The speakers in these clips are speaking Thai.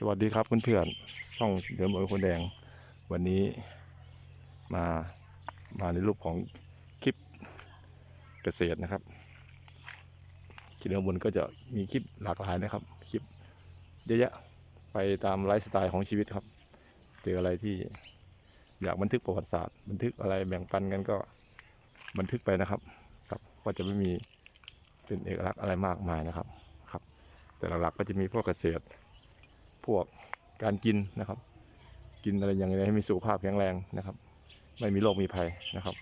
สวัสดีครับเพื่อนๆช่องเดิมเอ๋ยคนแดง วันนี้มามาในรูปของคลิปเกษตรนะครับคลิปข้างบนก็จะมีคลิปหลากหลายนะครับ คลิปเยอะแยะไปตามไลฟ์สไตล์ของชีวิตครับ เจออะไรที่อยากบันทึกประวัติศาสตร์ บันทึกอะไรแบ่งปันกันก็บันทึกไปนะครับ ครับก็จะไม่มีเป็นเอกลักษณ์อะไรมากมายนะครับครับ แต่หลักๆก็จะมีพวกเกษตร พวกการกินนะครับ กินอะไรอย่างไรให้มีสุขภาพแข็งแรงนะครับ ไม่มีโรคมีภัยนะครับ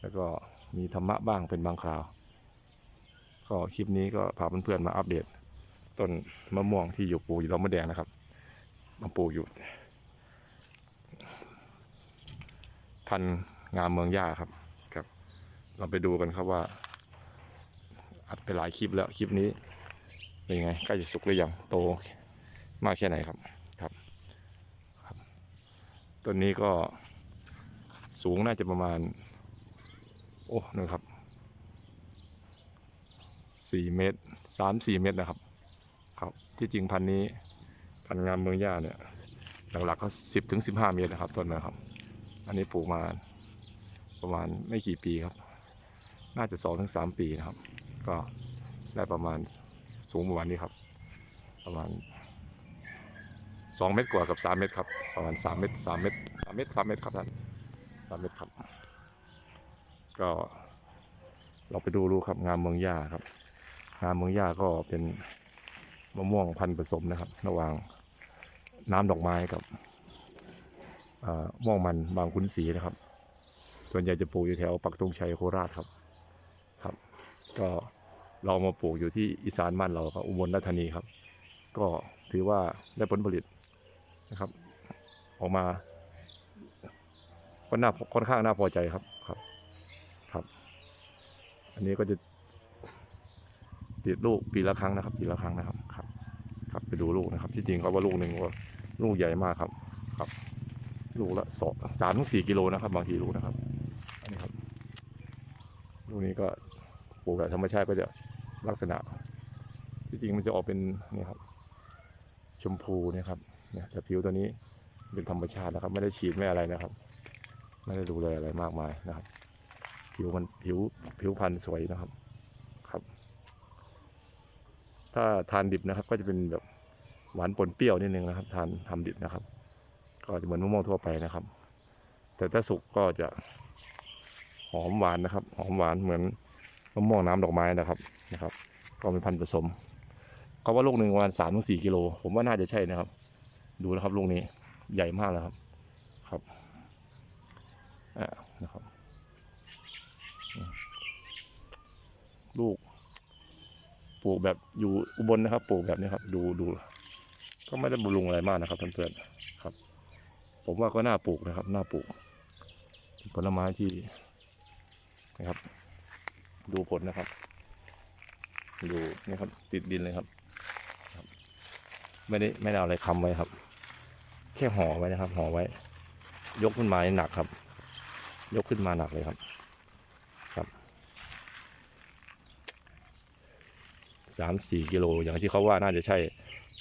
แล้วก็มีธรรมะบ้างเป็นบางคราว ก็คลิปนี้ก็พาเพื่อนๆมาอัปเดต ต้นมะม่วงที่อยู่ปลูกอยู่ลำมะแดงนะครับมาปลูกอยู่พันธุ์งามเมืองย่าครับครับ เราไปดูกันครับว่า อัดไปหลายคลิปแล้วคลิปนี้เป็นไงใกล้จะสุกหรือยังโต มากแค่ไหนครับครับครับต้นนี้ก็สูงน่าจะประมาณ โอ้นึงครับสี่เมตรสามสี่เมตรนะครับ ครับที่จริงพันนี้พันงามเมืองย่าเนี่ยหลักๆก็สิบถึงสิบห้าเมตรนะครับต้นนะครับ อันนี้ปลูกมาประมาณไม่กี่ปีครับ น่าจะสองถึงสามปีนะครับ ก็ได้ประมาณสูงประมาณนี้ครับ ประมาณ สองเมตรกว่ากับสามเมตรครับ ประมาณสามเมตรสามเมตรสามเมตรสามเมตรครับท่านสามเมตรครับ ก็เราไปดูรูครับงามเมืองย่าครับ งามเมืองย่าก็เป็นมะม่วงพันธุ์ผสมนะครับ ระหว่างน้ำดอกไม้กับอ่อม่วงมันบางขุนศรีนะครับ ส่วนใหญ่จะปลูกอยู่แถวปักธงชัยโคราชครับครับ ก็เรามาปลูกอยู่ที่อีสานบ้านเราครับอุบลราชธานีครับ ก็ถือว่าได้ผลผลิต นะครับ ออกมาก็น่าค่อนข้างน่าพอใจครับครับ ครับ อันนี้ก็จะติดลูกปีละครั้งนะครับปีละครั้งนะครับครับ ครับไปดูลูกนะครับที่จริงเขาว่าลูกหนึ่งว่าลูกใหญ่มากครับครับ ลูกละสองสามถึงสี่กิโลนะครับบางทีลูกนะครับอันนี้ครับลูกนี้ก็ปลูกแบบธรรมชาติก็จะลักษณะ ที่จริงมันจะออกเป็นนี่ครับ ชมพูเนะครับ นี่ยแต่ผิวตัวนี้เป็นธรรมชาตินะครับ ไม่ได้ฉีดไม่อะไรนะครับ ไม่ได้ดูแลยอะไรมากมายนะครับ ผิวมันผิวผิวพันธุ์สวยนะครับครับ ถ้าทานดิบนะครับ ก็จะเป็นแบบหวานปนเปรี้ยวนิดนึงนะครับ ทานทำดิบนะครับ ก็จะเหมือนมะม่วงทั่วไปนะครับ แต่ถ้าสุกก็จะหอมหวานนะครับ หอมหวานเหมือนมะม่วงน้ำดอกไม้นะครับนะครับ ก็เป็นพันธุ์ผสมเขาว่าลูกหนึ่งประมาณสามถึงสี่กิโลผมว่าน่าจะใช่นะครับ ดูนะครับลูกนี้ใหญ่มากแล้วครับ ครับอ่านะครับ ลูก ปลูกแบบอยู่อุบลนะครับ ปลูกแบบนี้ครับ ดูดู ก็ไม่ได้บำรุงอะไรมากนะครับเพื่อนๆครับ ผมว่าก็น่าปลูกนะครับ น่าปลูก ผลไม้ที่นะครับ ดูผลนะครับ ดูนี่ครับ ติดดินเลยครับ ไม่ได้ไม่ได้เอาอะไรค้ำไว้ครับ ค่ห่อไว้นะครับห่อไว้ ยกขึ้นมาหนักครับ ยกขึ้นมาหนักเลยครับ ครับสามสี่กิโลอย่างที่เขาว่าน่าจะใช่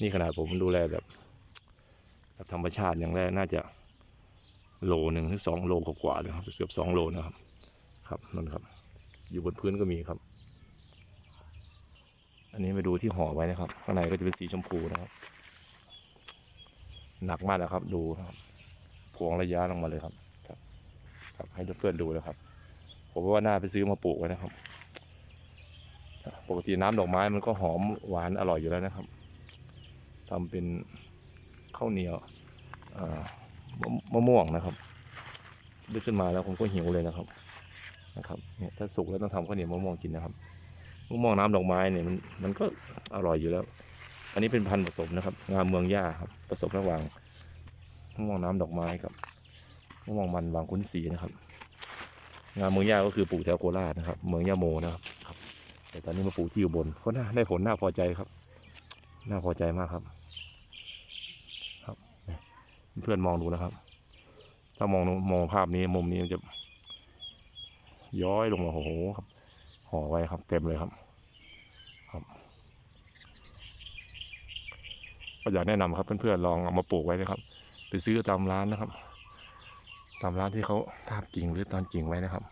นี่ขนาดผมดูแลแบบแบบธรรมชาติอย่างแรกน่าจะโลหนึ่งถึงสองโลกว่าๆเลยครับเกือบสองโลนะครับ ครับนั่นครับ อยู่บนพื้นก็มีครับ อันนี้ไปดูที่ห่อไว้นะครับข้างในก็จะเป็นสีชมพูนะครับ หนักมากนะครับ ดูครับพวงระยะลงมาเลยครับ ครับ ครับให้เพื่อนๆดูนะครับ ผมว่าน่าไปซื้อมาปลูกไว้นะครับ ปกติน้ำดอกไม้มันก็หอมหวานอร่อยอยู่แล้วนะครับทำเป็นข้าวเหนียวมะม่วงนะครับดึกขึ้นมาแล้วผมก็หิวเลยนะครับ นะครับเนี่ยถ้าสุกแล้วต้องทำข้าวเหนียวมะม่วงกินนะครับมะม่วงน้ำดอกไม้เนี่ยมันมันก็อร่อยอยู่แล้ว นนี้เป็นพันธุ์ผสมนะครับ งามเมืองย่าครับผสมระหว่างมะม่วงน้ำดอกไม้กับมะม่วงมันบางขุนศรีนะครับ งามเมืองย่าก็คือปลูกแถวโคราชนะครับ เมืองย่าโมนะครับครับ แต่ตอนนี้มาปลูกที่อุบลก็น่าได้ผลน่าพอใจครับ น่าพอใจมากครับ ครับ เพื่อนมองดูนะครับ ถ้ามองมองภาพนี้มุมนี้มันจะ ย้อยลงมาโอ้โหครับห่อไว้ครับ เต็มเลยครับ ครับ ก็อยากแนะนำครับเพื่อนๆลองเอามาปลูกไว้นะครับ ไปซื้อตามร้านนะครับ ตามร้านที่เขาทาบกิ่งหรือตอนกิ่งไว้นะครับ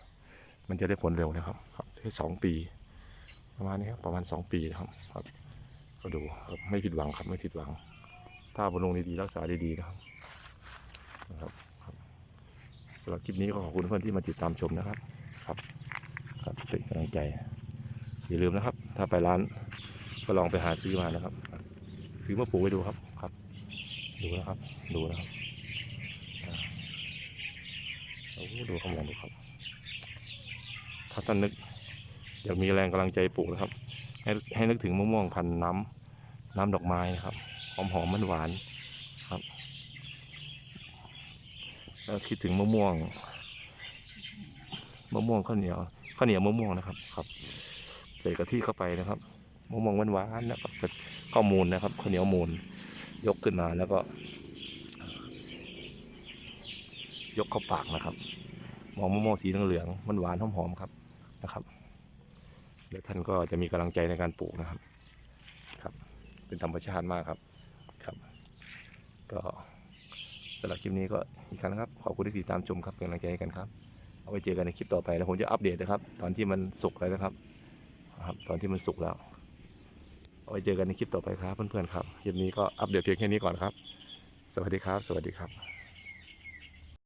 มันจะได้ผลเร็วนะครับครับแค่สองปี ประมาณนี้ครับประมาณสองปีนะครับครับ ก็ดูครับไม่ผิดหวังครับไม่ผิดหวัง ถ้าบำรุงดีๆรักษาดีๆนะครับนะครับครับสำหรับคลิปนี้ก็ขอบคุณเพื่อนที่มาติดตามชมนะครับ ครับครับเป็นกำลังใจอย่าลืมนะครับ ถ้าไปร้านก็ลองไปหาซื้อมานะครับ ซื้อมาปลูกไว้ดูครับครับ ดูนะครับ ดูนะครับโอ้ดูข้างบนดูครับ ถ้าท่านนึกอยากมีแรงกำลังใจปลูกนะครับ ให้ให้นึกถึงมะม่วงพันน้ำน้ำดอกไม้นะครับหอมหอมมันหวานครับ แล้วคิดถึงมะม่วงมะม่วงข้าวเหนียวข้าวเหนียวมะม่วงนะครับครับ ใส่กะทิเข้าไปนะครับ มะม่วงหวานๆนะครับกับข้าวมูลนะครับข้าวเหนียวมูลยกขึ้นมาแล้วก็ ยกเข้าปากนะครับ มองมะม่วงสีเหลืองมันหวานหอมๆครับนะครับเดี๋ยวท่านก็จะมีกำลังใจในการปลูกนะครับ ครับ เป็นธรรมชาติมากครับครับ ก็สำหรับคลิปนี้ก็อีกครั้งนะครับ ขอบคุณที่ติดตามชมครับเป็นกำลังใจให้กันครับ เอาไว้เจอกันในคลิปต่อไปแล้วผมจะอัปเดตนะครับ ตอนที่มันสุกแล้วนะครับครับ ตอนที่มันสุกแล้ว เอาไว้เจอกันในคลิปต่อไปครับเพื่อนๆครับคลิปนี้ก็อัปเดตเพียงแค่นี้ก่อนครับ สวัสดีครับ สวัสดีครับ